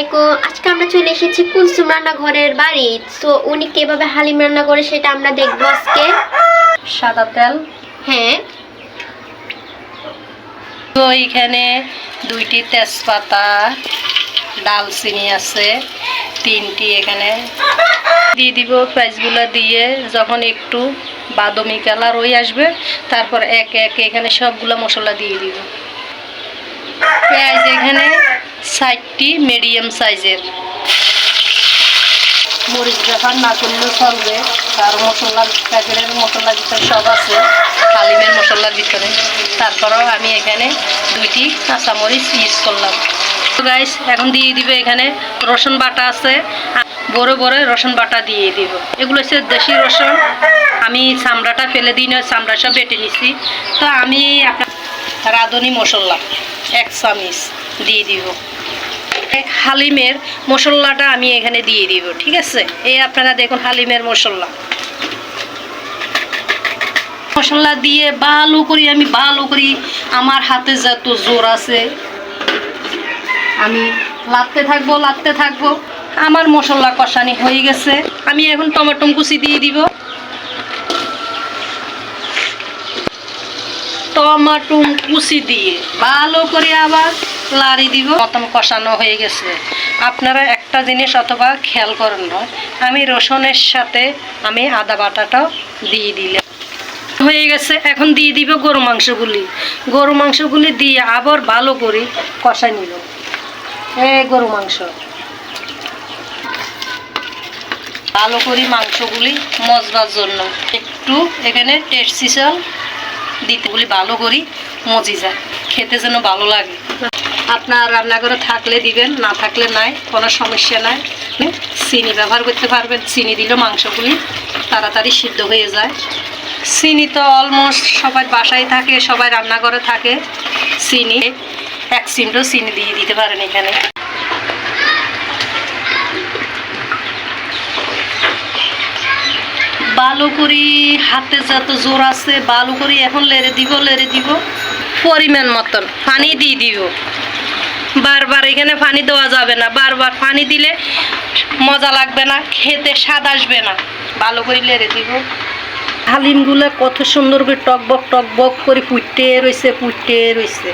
আলাইকুম। আজকে আমরা চলে এসেছি কুলসুম রান্নাঘরের বাড়ি। তো উনি কীভাবে হালিম রান্না করে সেটা আমরা দেখব আজকে। সাদা তেল। হ্যাঁ। তো এইখানে দুইটি তেজপাতা ডালচিনি আছে তিনটি এখানে। দিয়ে দিব পেঁয়াজগুলো দিয়ে যখন একটু বাদামি কালার হয়ে আসবে তারপর একে একে এখানে সবগুলো মশলা দিয়ে দিব। পেঁয়াজ এখানে ষাটটি মিডিয়াম সাইজের। মরিচ ব্যবহার না করলেও চলবে। তার মশলার প্যাকেটের মশলার ভিতরে সব আছে, হালিমের মশলার ভিতরে। তারপরেও আমি এখানে দুইটি কাঁচামরিচ ইউজ করলাম। তো গাইস এখন দিয়ে দিবে এখানে রসুন বাটা আছে। বড় বড় রসুন বাটা দিয়ে দিব। এগুলো হচ্ছে দেশি রসুন। আমি চামড়াটা ফেলে দিই না, চামড়া সব বেটে নিছি। তো আমি আপনার রাঁধুনি মশলা, এক চামিচ দিয়ে দিব। হালিমের মশলাটা আমি এখানে দিয়ে দিব, ঠিক আছে? এই আপনারা দেখুন হালিমের মশলা। মশলা দিয়ে ভালো করি আমি, ভালো করি আমার হাতে যত জোর আছে, আমি লাড়তে থাকব লাড়তে থাকব। আমার মশলা কষানি হয়ে গেছে। আমি এখন টমেটো কুচি দিয়ে দিব। কুচি দিয়ে ভালো করে আবার লাড়ি দিব। মতন কষানো হয়ে গেছে। আপনারা একটা জিনিস অথবা খেয়াল করেন না, আমি রসুনের সাথে আমি আদা বাটাটাও দিয়ে দিলাম। হয়ে গেছে, এখন দিয়ে দিব গরু মাংসগুলি। গরু মাংসগুলি দিয়ে আবার ভালো করে কষাই নিল এ গরু মাংস। ভালো করে মাংসগুলি মজবার জন্য একটু এখানে টেস্ট সিসল দিতে বলি ভালো করি, মজি যায়, খেতে যেন ভালো লাগে। আপনার রান্নাঘরে থাকলে দিবেন, না থাকলে নাই, কোনো সমস্যা নাই। চিনি ব্যবহার করতে পারবেন, চিনি দিলে মাংসগুলি তাড়াতাড়ি সিদ্ধ হয়ে যায়। চিনি তো অলমোস্ট সবাই বাসায় থাকে, সবাই রান্নাঘরে থাকে। চিনি, এক চিমটো চিনি দিয়ে দিতে পারেন এখানে। বালু করি, হাতে যত জোর আছে বালু করি, এখন লেড়ে দিব লেড়ে দিব। পরিমাণ মতন পানি দিয়ে দিব। বারবার এখানে পানি দেওয়া যাবে না। বারবার পানি দিলে মজা লাগবে না, খেতে স্বাদ আসবে না। ভালো করে, লেড়ে দিব। হালিমগুলো কত সুন্দর করে টকবক টকবক করে ফুটে রয়েছে ফুটে রয়েছে